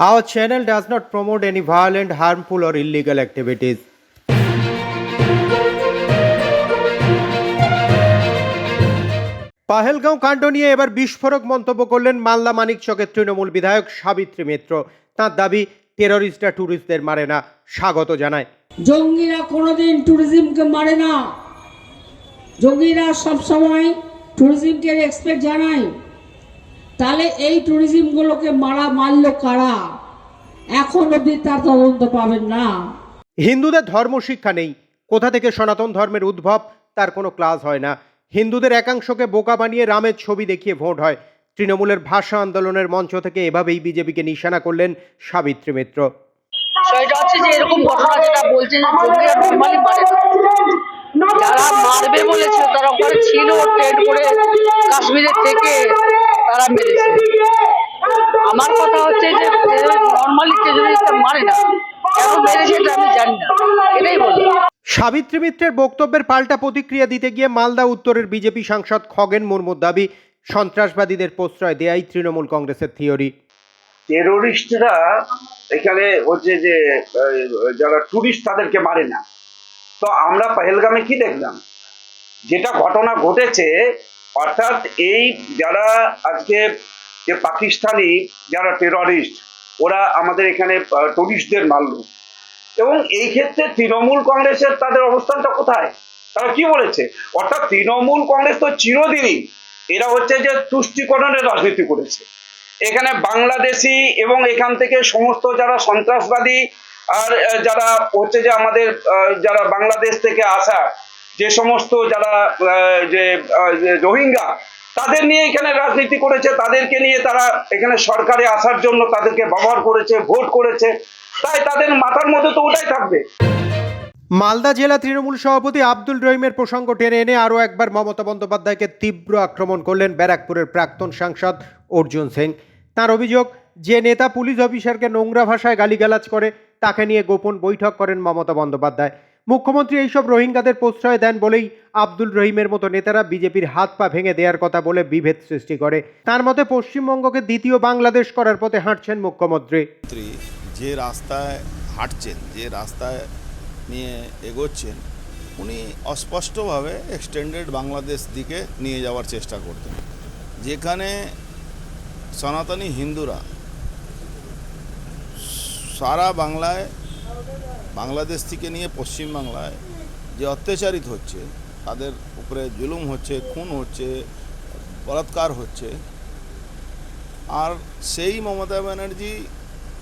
Our channel does not promote any violent, harmful, or illegal activities. Pahalgam কাণ্ড নিয়ে এবার বিস্ফোরক মন্তব্য করলেন মালদা মানিকচকের তৃণমূল বিধায়ক সাবিত্রী মিত্র। তাঁর দাবি টেররিস্টরা ট্যুরিস্টদের মারে না স্বাগত জানায়। জঙ্গিরা কোনোদিন ট্যুরিজমকে মারে না। জঙ্গিরা সবসময় ট্যুরিজমকে রেসপেক্ট জানায়। তাহলে এই ট্যুরিজমগুলোকে মারা মারলো কারা? এখন অবধি তার তদন্ত পাবেন না। হিন্দুদের ধর্ম শিক্ষা নেই। কোথা থেকে সনাতন ধর্মের উদ্ভব তার কোনো ক্লাস হয় না। হিন্দুদের একাংশকে বোকা বানিয়ে রামের ছবি দেখিয়ে ভোট হয়। তৃণমূলের ভাষা আন্দোলনের মঞ্চ থেকে এভাবেই বিজেপিকে নিশানা করলেন সাবিত্রী মিত্র। বিষয়টা হচ্ছে যে এরকম ঘটনা যেটা বলছে যে জঙ্গিরা নর্মালি মারে না। যারা মারবে বলেছে তারা ওখানে ছিল করে কাশ্মীরের থেকে তারা মেরেছে আমার কথা হচ্ছে যে নর্মালি টেরোরিস্টটা মারে না কেন মেরেছে এটা আমি জানি না এটাই বললাম সাবিত্রী মিত্রের বক্তব্যের পাল্টা প্রতিক্রিয়া দিতে গিয়ে মালদা উত্তরের বিজেপি সাংসদ খগেন মুর্মুর দাবি, সন্ত্রাসবাদীদের প্রশ্রয় দেয়াই তৃণমূল কংগ্রেসের থিওরি। টেরোরিস্টরা এখানে হচ্ছে যে যারা টুরিস্ট তাদেরকে মারে না। তো আমরা পহেলগামে কি দেখলাম? যেটা ঘটনা ঘটেছে, অর্থাৎ এই যারা আজকে যে পাকিস্তানি যারা টেররিস্ট ওরা আমাদের এখানে টুরিস্টদের মারলো। এবং এই ক্ষেত্রে তৃণমূল কংগ্রেসের তাদের অবস্থানটা কোথায়? তারা কি বলেছে? অর্থাৎ তৃণমূল কংগ্রেস তো চিরদিনই এরা হচ্ছে যে তুষ্টিকরণের রাজনীতি করেছে। এখানে বাংলাদেশি এবং এখান থেকে সমস্ত যারা সন্ত্রাসবাদী আর যারা হচ্ছে যে আমাদের যারা বাংলাদেশ থেকে আসা যে সমস্ত যারা যে রোহিঙ্গা, তাদের নিয়ে এখানে রাজনীতি করেছে। তাদেরকে নিয়ে তারা এখানে সরকারে আসার জন্য তাদেরকে ব্যবহার করেছে, ভোট করেছে। তাই তাদের মাথার মধ্যে তো ওটাই থাকবে। মালদা জেলা তৃণমূল সভাপতি আব্দুল রহিমের প্রসঙ্গ টেনে এনে আরও একবার মমতা বন্দ্যোপাধ্যায়কে তীব্র আক্রমণ করলেন ব্যারাকপুরের প্রাক্তন সাংসদ অর্জুন সিং। তার অভিযোগ, যে নেতা পুলিশ অফিসারকে নোংরা ভাষায় গালিগালাজ করে, তাকে নিয়ে গোপন বৈঠক করেন মমতা বন্দ্যোপাধ্যায়। মুখ্যমন্ত্রী এইসব রোহিঙ্গাদের প্রশ্রয় দেন বলেই আব্দুল রহিমের মতো নেতারা বিজেপির হাত পা ভেঙে দেওয়ার কথা বলে বিভেদ সৃষ্টি করে। তার মতে পশ্চিমবঙ্গকে দ্বিতীয় বাংলাদেশ করার পথে হাঁটছেন মুখ্যমন্ত্রী। মন্ত্রী যে রাস্তায় হাঁটছেন, যে রাস্তায় নিয়ে এগোচ্ছেন, উনি অস্পষ্টভাবে এক্সটেন্ডেড বাংলাদেশ দিকে নিয়ে যাওয়ার চেষ্টা করতেন। যেখানে সনাতনী হিন্দুরা সারা বাংলায়, বাংলাদেশ থেকে নিয়ে পশ্চিম বাংলায় যে অত্যাচারিত হচ্ছে, তাদের উপরে জুলুম হচ্ছে, খুন হচ্ছে, বলাৎকার হচ্ছে, আর সেই মমতা ব্যানার্জি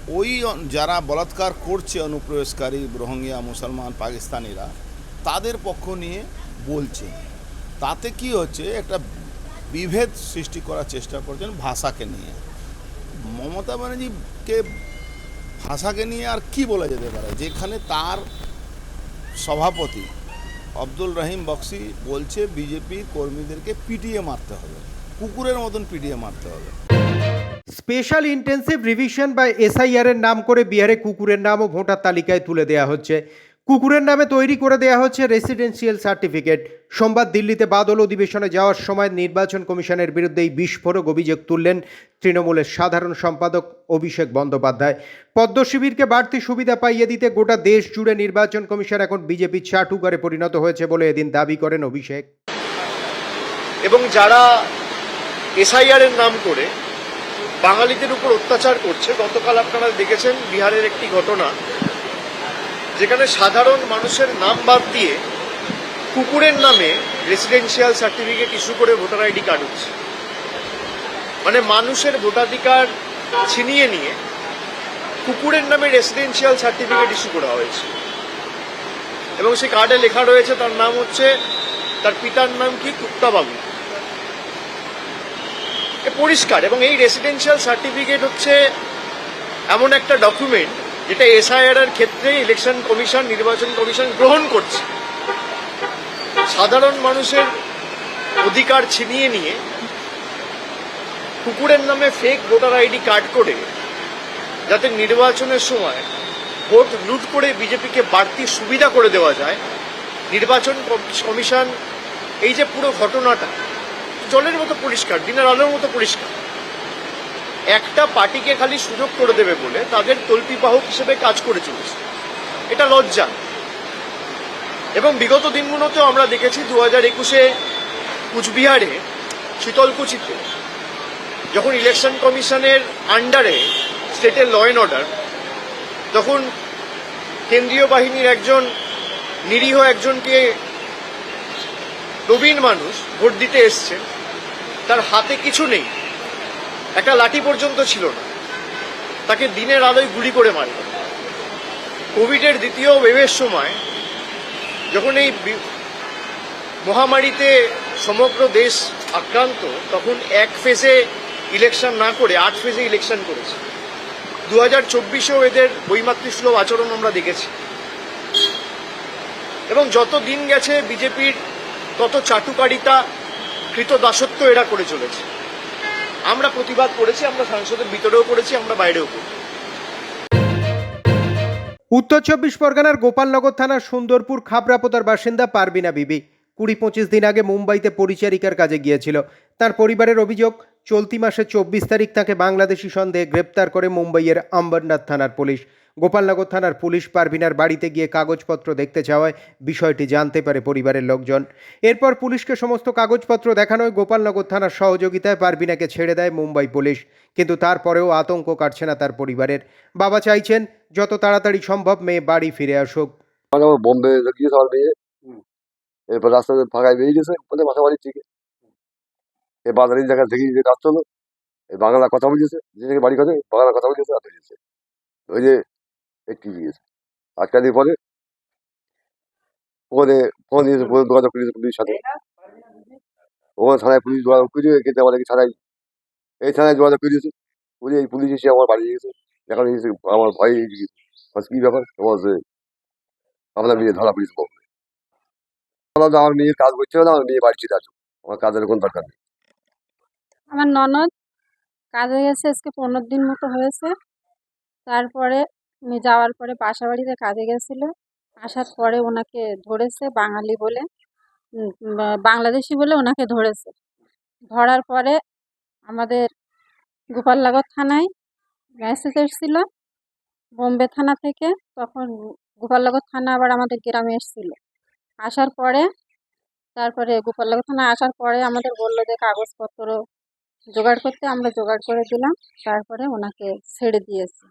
ওই যারা বলাৎকার করছে অনুপ্রবেশকারী রোহিঙ্গা, মুসলমান, পাকিস্তানিরা, তাদের পক্ষ নিয়ে বলছে। তাতে কি হচ্ছে, একটা বিভেদ সৃষ্টি করার চেষ্টা করছেন ভাষাকে নিয়ে। মমতা ব্যানার্জিকে ভাষাকে নিয়ে আর কি বলা যেতে পারে? যেখানে তার সভাপতি আব্দুল রহিম বক্সি বলছে, বিজেপি কর্মীদেরকে পিটিয়ে মারতে হবে। কুকুরের মতন পিটিয়ে মারতে হবে। স্পেশাল ইন্টেন্সিভ রিভিশন বা এসআইআর এর নাম করে বিহারে কুকুরের নামও ভোটার তালিকায় তুলে দেওয়া হচ্ছে। কুকুরের নামে তৈরি করে দেওয়া হচ্ছে রেসিডেন্সিয়াল সার্টিফিকেট। সোমবার দিল্লিতে বাদল অধিবেশনে যাওয়ার সময় নির্বাচন কমিশনের বিরুদ্ধে এই বিস্ফোরক অভিযোগ তুললেন তৃণমূলের সাধারণ সম্পাদক অভিষেক বন্দ্যোপাধ্যায়। পদ্ম শিবিরকে বাড়তি সুবিধা পাইয়ে দিতে গোটা দেশ জুড়ে নির্বাচন কমিশন এখন বিজেপির চাটুকারে পরিণত হয়েছে বলে এদিন দাবি করেন অভিষেক। এবং যারা এসআইআর এর নাম করে বাঙালিদের উপর অত্যাচার করছে। গতকাল আপনারা দেখেছেন বিহারের একটি ঘটনা, যেখানে সাধারণ মানুষের নাম বাদ দিয়ে কুকুরের নামে রেসিডেন্সিয়াল সার্টিফিকেট ইস্যু করে ভোটার আইডি কার্ড হচ্ছে। মানে মানুষের ভোটাধিকার ছিনিয়ে নিয়ে কুকুরের নামে রেসিডেন্সিয়াল সার্টিফিকেট ইস্যু করা হয়েছে। এবং সেই কার্ডে লেখা রয়েছে, তার নাম হচ্ছে, তার পিতার নাম কি? কুত্তাবাবু এ পরিষ্কার এবং এই রেসিডেন্সিয়াল সার্টিফিকেট হচ্ছে এমন একটা ডকুমেন্ট যেটা এসআইআর এর ক্ষেত্রে ইলেকশন কমিশন নির্বাচন কমিশন গ্রহণ করছে। সাধারণ মানুষের অধিকার ছিনিয়ে নিয়ে কুকুরের নামে ফেক ভোটার আইডি কার্ড করে যাতে নির্বাচনের সময় ভোট লুট করে বিজেপিকে বাড়তি সুবিধা করে দেওয়া যায়, নির্বাচন কমিশন এই যে পুরো ঘটনাটা জলের মতো পরিষ্কার দিনের আলোর মতো পরিষ্কার। একটা পার্টিকে খালি সুযোগ করে দেবে বলে তাদের তল্পিবাহক হিসেবে কাজ করে চলেছে। এটা লজ্জা। এবং বিগত দিনগুলোতেও আমরা দেখেছি দু হাজার একুশে কুচবিহারে শীতলকুচিতে যখন ইলেকশন কমিশনের আন্ডারে স্টেটের ল অ্যান্ড অর্ডার তখন কেন্দ্রীয় বাহিনীর একজন, নিরীহ একজনকে প্রবীণ মানুষ ভোট দিতে এসছে তার হাতে কিছু নেই। একটা লাঠি পর্যন্ত ছিল না। তাকে দিনের আলোয় গুলি করে মারল। কোভিডের দ্বিতীয় ওয়েভের সময় যখন এই মহামারীতে সমগ্র দেশ আক্রান্ত, তখন এক ফেজে ইলেকশন না করে আট ফেজে ইলেকশন করেছে। দু হাজার চব্বিশেও এদের বৈমাতৃসুলভ আচরণ আমরা দেখেছি। এবং যত দিন গেছে, বিজেপির তত চাটুকারিতা কৃত দাসত্ব এরা করে চলেছে। আমরা প্রতিবাদ করেছি, আমরা সংসদের ভিতরেও করেছি, আমরা বাইরেও করেছি। উত্তর চব্বিশ পরগনার গোপালনগর থানার সুন্দরপুর খাবরাপোতার বাসিন্দা পারবিনা বিবি কুড়ি পঁচিশ দিন আগে মুম্বাইতে পরিচারিকার কাজে গিয়েছিল। তার পরিবারের অভিযোগ, চলতি মাসের চব্বিশ তারিখ তাকে বাংলাদেশি সন্দেহে গ্রেপ্তার করে মুম্বাইয়ের আম্বরনাথ থানার পুলিশ। গোপালনগর থানার পুলিশ পারভিনার বাড়িতে গিয়ে কাগজপত্র দেখতে যাওয়ায় বিষয়টি জানতে পারে পরিবারের লোকজন। এরপর পুলিশকে সমস্ত কাগজপত্র দেখানোয় গোপালনগর থানার সহযোগিতায় পারভিনাকে ছেড়ে দেয় মুম্বাই পুলিশ। কিন্তু তারপরেও আতঙ্ক কাটছে না তার পরিবারের। বাবা চাইছেন যত তাড়াতাড়ি সম্ভব মেয়ে বাড়ি ফিরে আসুক। এরপর রাস্তাতে ফাঁকায় বেরিয়ে গেছে মাথা বাড়ির থেকে জায়গা থেকে যে বাংলা কথা বলেছে, যে বাড়ি কথা, বাংলা কথা বলেছে বেরিয়েছে ওই যে আটকা দিয়ে পরে ওখানে দিয়েছে যোগাযোগ করেছে পুলিশের সাথে। ওখানে থানায় পুলিশ যোগাযোগ করে কিন্তু আমাদের থানায় এই থানায় যোগাযোগ করে দিয়েছে। পুলিশ এই পুলিশ এসে আমার বাড়ি গেছে। এখন এসে আমার ভয় গিয়েছে কি ব্যাপার? তোমার যে আপনার মেয়ে ধরা পুলিশ বলবে আমার মেয়ে কাজ করছে না আমার মেয়ে বাড়ি আসো আমার কাজের কোনো দরকার নেই। আমার ননদ কাজে গেছে আজকে পনেরো দিন মতো হয়েছে। তারপরে উনি যাওয়ার পরে বাসা বাড়িতে কাজে গেছিল আসার পরে ওনাকে ধরেছে বাঙালি বলে বাংলাদেশি বলে ওনাকে ধরেছে। ধরার পরে আমাদের গোপালনগর থানায় মেসেজ এসেছিল বোম্বে থানা থেকে, তখন গোপালনগর থানা আবার আমাদের গ্রামে এসেছিল। আসার পরে, তারপরে গোপালনগর থানা আসার পরে আমাদের বলল যে কাগজপত্র জোগাড় করতে, আমরা জোগাড় করে দিলাম, তারপরে ওনাকে ছেড়ে দিয়েছি।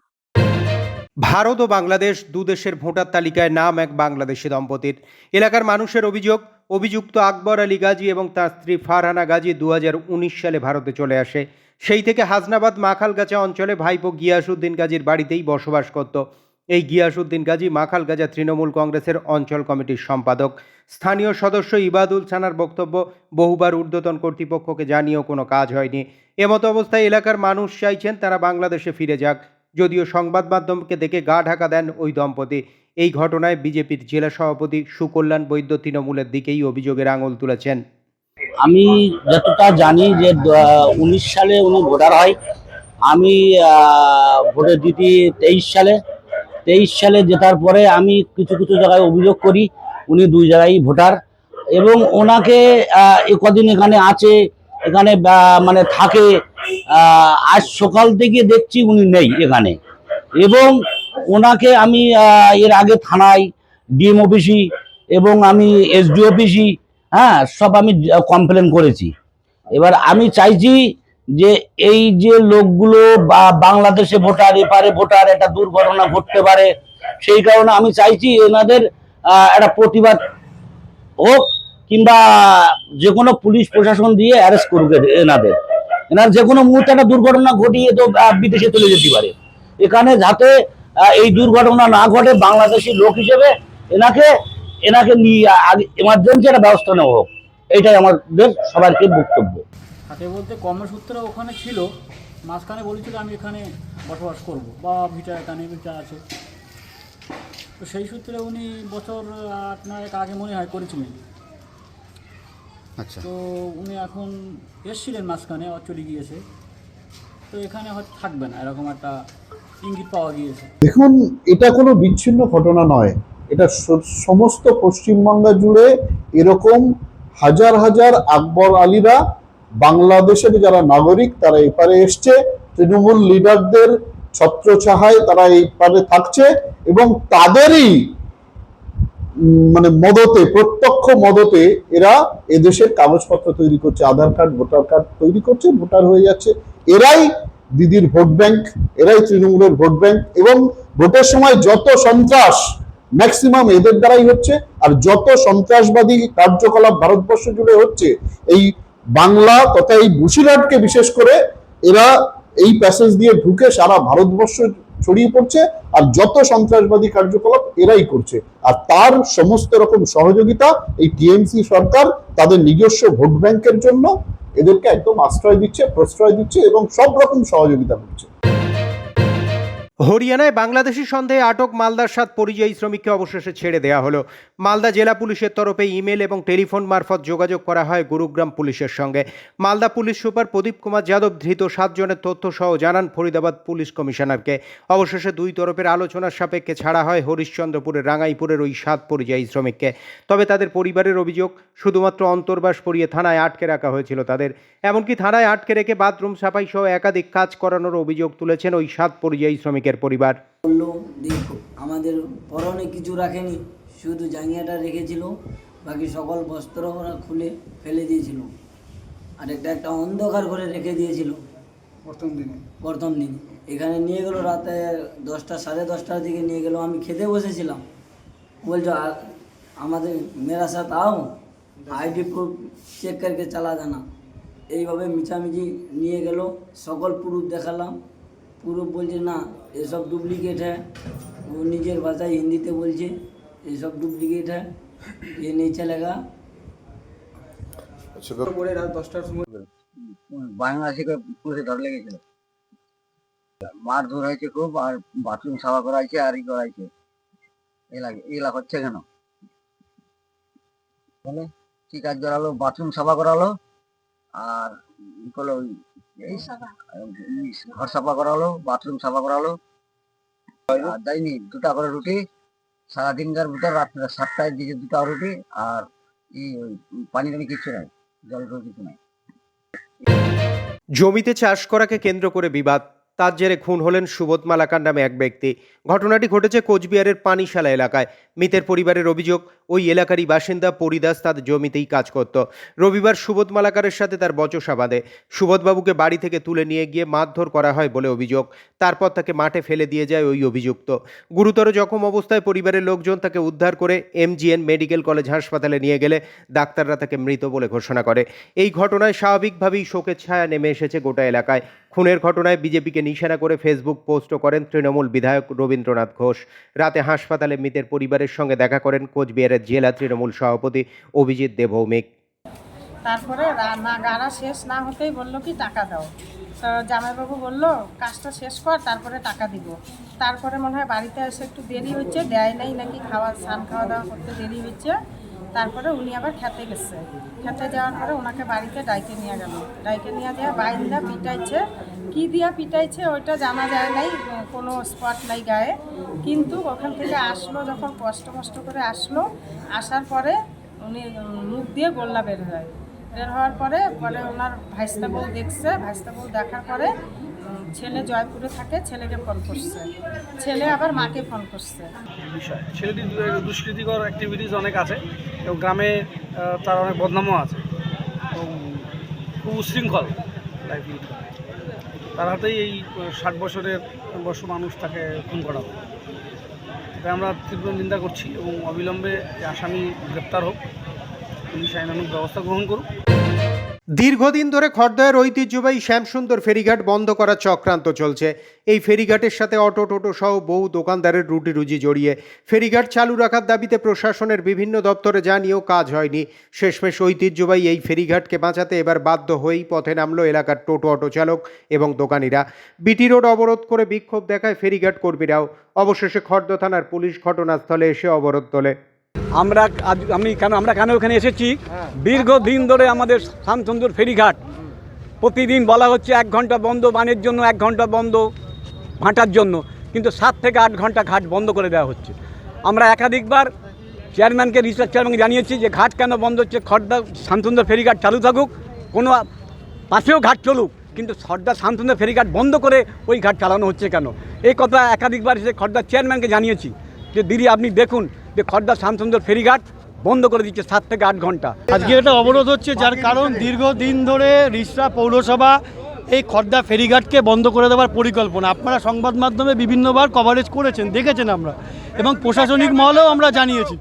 ভারত ও বাংলাদেশ দু দেশের ভোটার তালিকায় নাম এক বাংলাদেশি দম্পতির। এলাকার মানুষের অভিযোগ, অভিযুক্ত আকবর আলী গাজী এবং তার স্ত্রী ফারহানা গাজী দু হাজার উনিশ সালে ভারতে চলে আসে। সেই থেকে হাজনাবাদ মাখালগাছা অঞ্চলে ভাইপো গিয়াসুদ্দিন গাজীর বাড়িতেই বসবাস করত। এই গিয়াসুদ্দিন গাজী মাখালগাজা তৃণমূল কংগ্রেসের অঞ্চল কমিটির সম্পাদক। স্থানীয় সদস্য ইবাদুল ছানার বক্তব্য, বহুবার ঊর্ধ্বতন কর্তৃপক্ষকে জানিয়েও কোনো কাজ হয়নি। এমতো অবস্থায় এলাকার মানুষ চাইছেন তারা বাংলাদেশে ফিরে যাক। যদিও সংবাদ মাধ্যমকে দেখে গা ঢাকা দেন ওই দম্পতি। এই ঘটনায় বিজেপির জেলা সভাপতি সুকল্যাণ বৈদ্য তৃণমূলের দিকেই অভিযোগের আঙুল তুলেছেন। আমি যতটা জানি যে উনিশ সালে উনি ভোটার হয়। আমি ভোটে জিতি তেইশ সালে। তেইশ সালে জেতার পরে আমি কিছু কিছু জায়গায় অভিযোগ করি। উনি দুই জায়গায় ভোটার। এবং ওনাকে কদিন এখানে আছে এখানে মানে থাকে আজ সকাল থেকে দেখছি উনি নেই এখানে। এবং ওনাকে আমি এর আগে থানায় ডিএম অফিসি এবং আমি এসডি অফিসি হ্যাঁ সব আমি কমপ্লেন করেছি। এবার আমি চাইছি যে এই যে লোকগুলো বা বাংলাদেশে ভোটার, এপারে ভোটার, একটা দুর্ঘটনা ঘটতে পারে, সেই কারণে আমি চাইছি এনাদের একটা প্রতিবাদ হোক কিংবা যে কোনো পুলিশ প্রশাসন দিয়ে অ্যারেস্ট করুক এনাদের। এনার যে কোনো মুহূর্তে একটা দুর্ঘটনা ঘটিয়ে তো বিদেশে চলে যেতে পারে। এখানে যাতে এই দুর্ঘটনা না ঘটে বাংলাদেশি লোক হিসেবে, এনাকে এনাকে নিয়ে আগে এমার্জেন্সি একটা ব্যবস্থা নেওয়া হোক। এইটাই আমাদের সবাইকে বক্তব্য। থাকে বলতে কর্মসূত্রে ওখানে ছিল, মাঝখানে বলেছিল আমি এখানে বসবাস করব, বা ভিটা এখানে ভিটা আছে। তো সেই সূত্রে উনি বছর নয়েক আগে মনে হয় করেছিলেন। আচ্ছা। তো উনি এখন এসছিলেন মাঝখানে চলে গিয়েছে। তো এখানে হয়তো থাকবে না এরকম একটা ইঙ্গিত পাওয়া গিয়েছে। দেখুন এটা কোনো বিচ্ছিন্ন ঘটনা নয়। এটা সমস্ত পশ্চিমবঙ্গ জুড়ে এরকম হাজার হাজার আকবর আলীরা বাংলাদেশের যারা নাগরিক তারা এপারে এসছে। তৃণমূল লিডারদের ছত্রছাহায় তারা এই পারে থাকছে এবং তাদেরই মানে মদতে, প্রত্যক্ষ মদতে এরা এদেশের কাগজপত্র তৈরি করছে, আধার কার্ড, ভোটার কার্ড তৈরি করছে, ভোটার হয়ে যাচ্ছে। এরাই দিদির ভোট ব্যাংক, এরাই তৃণমূলের ভোট ব্যাংক এবং ভোটের সময় যত সন্ত্রাস ম্যাক্সিমাম এদের দ্বারাই হচ্ছে আর যত সন্ত্রাসবাদী কার্যকলাপ ভারতবর্ষ জুড়ে হচ্ছে, এই বাংলা তথা এই বসিরহাটকে বিশেষ করে এরা এই প্যাসেজ দিয়ে ঢুকে সারা ভারতবর্ষ ছড়িয়ে পড়ছে, আর যত সন্ত্রাসবাদী কার্যকলাপ এরাই করছে। আর তার সমস্ত রকম সহযোগিতা এই টিএমসি সরকার তাদের নিজস্ব ভোট ব্যাংকের জন্য এদেরকে একদম আশ্রয় দিচ্ছে, প্রশ্রয় দিচ্ছে এবং সব রকম সহযোগিতা করছে। হরিয়ানায় বাংলাদেশি সন্দেহে আটক মালদার সাত পরিযায়ী শ্রমিককে অবশেষে ছেড়ে দেওয়া হলো। মালদা জেলা পুলিশের তরফে ইমেল এবং টেলিফোন মারফত যোগাযোগ করা হয় গুরুগ্রাম পুলিশের সঙ্গে। মালদা পুলিশ সুপার প্রদীপ কুমার যাদব ধৃত সাতজনের তথ্য সহ জানান ফরিদাবাদ পুলিশ কমিশনারকে। অবশেষে দুই তরফের আলোচনার সাপেক্ষে ছাড়া হয় হরিশ্চন্দ্রপুরের রাঙাইপুরের ওই সাত পরিযায়ী শ্রমিককে। তবে তাদের পরিবারের অভিযোগ, শুধুমাত্র অন্তর্বাস পরিয়ে থানায় আটকে রাখা হয়েছিল তাদের। এমনকি থানায় আটকে রেখে বাথরুম সাফাই সহ একাধিক কাজ করানোর অভিযোগ তুলেছেন ওই সাত পরিযায়ী শ্রমিকের পরিবার। বলল দেখো আমাদের পরনে কিছু রাখেনি শুধু জাঙ্গিয়াটা রেখেছিল বাকি সকল বস্ত্র ওরা খুলে ফেলে দিয়েছিল। আর একটা একটা অন্ধকার করে রেখে দিয়েছিল। প্রথম দিনে। প্রথম দিনে। এখানে নিয়ে গেলো রাতে দশটা সাড়ে দশটার দিকে নিয়ে গেলো। আমি খেতে বসেছিলাম। বলছো আমাদের মেরা সাথ আও। আইডি প্রুফ চেক করকে চালা জানা এইভাবে মিছামিছি নিয়ে গেল। সকল প্রুফ দেখালাম। প্রুফ বলছে না এসব ডুপ্লিকেট হ্যাঁ ও নিজের ভাষায় হিন্দিতে বলছে এসব ডুপ্লিকেট হ্যাঁ ये नहीं चलेगा বাংলাদেশে পুলিশে ধর লেগেছিল মারধর হয়েছে খুব আর বাথরুম সাফা করাইছে আর ই করাইছে এলাকা এলা হচ্ছে কেন বলে কি কাজ করালো বাথরুম সাফা করালো আর ই করলো ওই এই এই ঘর সাফা করালো বাথরুম সাফা করালো হলো। দেয়নি দুটা করে রুটি। সারাদিনকার ভিতর রাত্রে সাতটায় দিকে দুটা রুটি আর ই ওই পানি টানি কিচ্ছু নাই জল কিছু নাই। জমিতে চাষ করাকে কেন্দ্র করে বিবাদ। তার জেরে খুন হলেন সুবোধ মালাকার নামে এক ব্যক্তি। ঘটনাটি ঘটেছে কোচবিহারের পানিশালা এলাকায়। মৃতের পরিবারের অভিযোগ, ওই এলাকারই বাসিন্দা পরিদাস তার জমিতেই কাজ করত। রবিবার সুবোধ মালাকারের সাথে তার বচসা বাঁধে। সুবোধবাবুকে বাড়ি থেকে তুলে নিয়ে গিয়ে মারধর করা হয় বলে অভিযোগ। তারপর তাকে মাঠে ফেলে দিয়ে যায় ওই অভিযুক্ত। গুরুতর জখম অবস্থায় পরিবারের লোকজন তাকে উদ্ধার করে এমজিএন মেডিকেল কলেজ হাসপাতালে নিয়ে গেলে ডাক্তাররা তাকে মৃত বলে ঘোষণা করে। এই ঘটনায় স্বাভাবিকভাবেই শোকের ছায়া নেমে এসেছে গোটা এলাকায়। খুনের ঘটনায় বিজেপিকে নিশানা করে ফেসবুক পোস্টও করেন তৃণমূল বিধায়ক রবীন্দ্রনাথ ঘোষ। রাতে হাসপাতালে মৃতের পরিবারের সঙ্গে দেখা করেন কোচবিহারের জেলা তৃণমূল সভাপতি অভিজিৎ দেবভৌমিক তারপরে রান্না গাড়া শেষ না হতেই বলল কি, টাকা দাও। তো জামাইবাবু বলল, কাজটা শেষ কর, তারপরে টাকা দিব। তারপরে মনে হয় বাড়িতে এসে একটু দেরি হচ্ছে, দেয় নাই নাকি খাওয়া, স্নান খাওয়া দাওয়া করতে দেরি হচ্ছে। তারপরে উনি আবার খেতে গেছে। খেতে যাওয়ার পরে ওনাকে বাড়িতে ডাইকে নিয়ে গেল। ডাইকে নিয়ে যায় বাইন্দা পিটাইছে। কি দিয়া পিটাইছে ওইটা জানা যায় নাই, কোনো স্পট নাই গায়ে। কিন্তু ওখান থেকে আসলো, যখন কষ্ট কষ্ট করে আসলো, আসার পরে উনি মুখ দিয়ে গোল্লা বের হয়। বের হওয়ার পরে পরে ওনার ভাইস্তা বউ দেখছে। ভাইস্তা বউ দেখার পরে ছেলে জয়পুরে থাকে, ছেলেকে ফোন করছে। ছেলে আবার মাকে ফোন করছে। ছেলেটির দুষ্কৃতিকর অ্যাক্টিভিটিস অনেক আছে। এবং গ্রামে তার অনেক বদনামও আছে। খুব উশৃঙ্খল লাইফ তার হাতেই এই ষাট বছরের বর্ষ মানুষ তাকে খুন করা হোক তাই আমরা তীব্র নিন্দা করছি এবং অবিলম্বে আসামি গ্রেপ্তার হোক। পুলিশ আইনানুক ব্যবস্থা গ্রহণ করুক। দীর্ঘদিন ধরে খড়দহের ঐতিহ্যবাহী শ্যামসুন্দর ফেরিঘাট বন্ধ করার চক্রান্ত চলছে। এই ফেরিঘাটের সাথে অটো, টোটো সহ বহু দোকানদারের রুটি রুজি জড়িয়ে ফেরিঘাট চালু রাখার দাবিতে প্রশাসনের বিভিন্ন দপ্তরে জানিয়েও কাজ হয়নি। শেষমেশ ঐতিহ্যবাহী এই ফেরিঘাটকে বাঁচাতে এবার বাধ্য হয়েই পথে নামলো এলাকার টোটো অটো চালক এবং দোকানিরা। বিটি রোড অবরোধ করে বিক্ষোভ দেখায় ফেরিঘাট কর্মীরাও। অবশেষে খড়দ থানার পুলিশ ঘটনাস্থলে এসে অবরোধ তোলে। আমরা আমি কেন আমরা কেন ওখানে এসেছি? দীর্ঘদিন ধরে আমাদের শ্যামচন্দ্র ফেরিঘাট। প্রতিদিন বলা হচ্ছে এক ঘণ্টা বন্ধ, বানের জন্য এক ঘণ্টা বন্ধ, ভাটার জন্য। কিন্তু সাত থেকে আট ঘণ্টা ঘাট বন্ধ করে দেওয়া হচ্ছে। আমরা একাধিকবার চেয়ারম্যানকে, রিসার্চ চেয়ারম্যানকে জানিয়েছি যে ঘাট কেন বন্ধ হচ্ছে? খড়দা শ্যামচন্দ্র ফেরিঘাট চালু থাকুক, কোনো পাশেও ঘাট চলুক, কিন্তু খর্দার শান্তনু ফেরিঘাট বন্ধ করে ওই ঘাট চালানো হচ্ছে কেন? এই কথা একাধিকবার এসে খর্দার চেয়ারম্যানকে জানিয়েছি। যে দিদি, আপনি দেখুন যে খর্দার শান্তনু ফেরিঘাট বন্ধ করে দিচ্ছে সাত থেকে আট ঘণ্টা। আজকে এটা অবরোধ হচ্ছে, যার কারণ দীর্ঘদিন ধরে রিসরা পৌরসভা এই খর্দা ফেরিঘাটকে বন্ধ করে দেওয়ার পরিকল্পনা। আপনারা সংবাদ মাধ্যমে বিভিন্নবার কভারেজ করেছেন, দেখেছেন আমরা। এবং প্রশাসনিক মহলেও আমরা জানিয়েছি,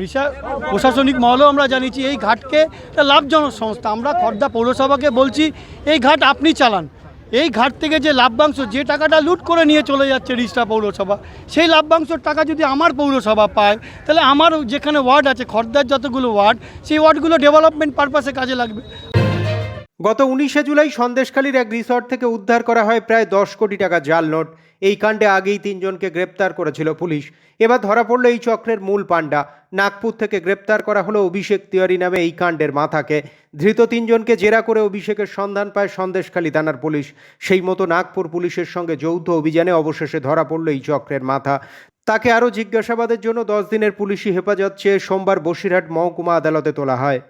রিসা, প্রশাসনিক মহলেও আমরা জানিয়েছি, এই ঘাটকে একটা লাভজনক সংস্থা। আমরা খর্দা পৌরসভাকে বলছি, এই ঘাট আপনি চালান। এই ঘাট থেকে যে লাভ্যাংশ যে টাকাটা লুট করে নিয়ে চলে যাচ্ছে রিস্টা পৌরসভা, সেই লাভ্যাংশর টাকা যদি আমার পৌরসভা পায়, তাহলে আমার যেখানে ওয়ার্ড আছে খর্দার যতগুলো ওয়ার্ড, সেই ওয়ার্ডগুলো ডেভেলপমেন্ট পারপাসে কাজে লাগবে। গত উনিশে জুলাই সন্দেশখালীর এক রিসর্ট থেকে উদ্ধার করা হয় প্রায় দশ কোটি টাকা জাল নোট। এই কাণ্ডে আগেই তিনজনকে গ্রেপ্তার করেছিল পুলিশ। এবার ধরা পড়ল এই চক্রের মূল পাণ্ডা। নাগপুর থেকে গ্রেপ্তার করা হলো অভিষেক তিওয়ারি নামে এই কাণ্ডের মাথাকে। ধৃত তিনজনকে জেরা করে অভিষেকের সন্ধান পায় সন্দেশখালী থানার পুলিশ। সেই মতো নাগপুর পুলিশের সঙ্গে যৌথ অভিযানে অবশেষে ধরা পড়ল এই চক্রের মাথা। তাকে আরও জিজ্ঞাসাবাদের জন্য দশ দিনের পুলিশি হেফাজত চেয়ে সোমবার বসিরহাট মহকুমা আদালতে তোলা হয়।